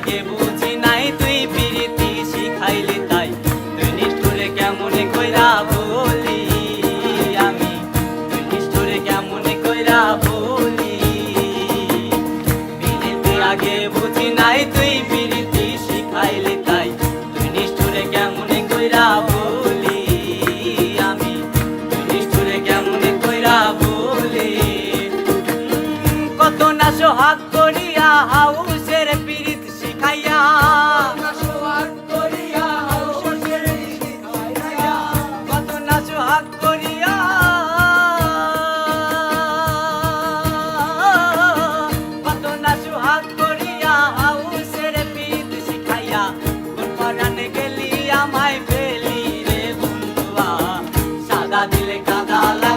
আগে বুঝি নাই, তুই পিরিতি শিখাইলি তাই। তুই নিষ্ঠুরে কেমনে কইরা বলি আমি? তুই নিষ্ঠুরে কেমনে কইরা বলি? পিরিতি আগে বুঝি নাই, তুই পিরিতি শিখাইলি তাই। তুই নিষ্ঠুরে কেমনে কইরা বলি আমি? তুই নিষ্ঠুরে কেমনে কইরা বলি? কত না সোহাগ করিয়া হাউসের la la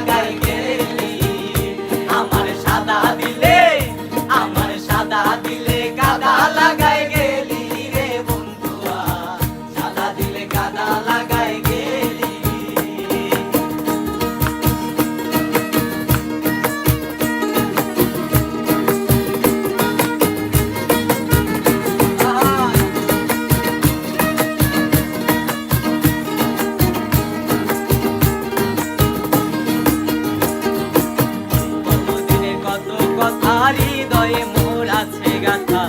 গাথা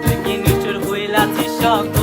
তুই কি নিচুর হইলাছিস সক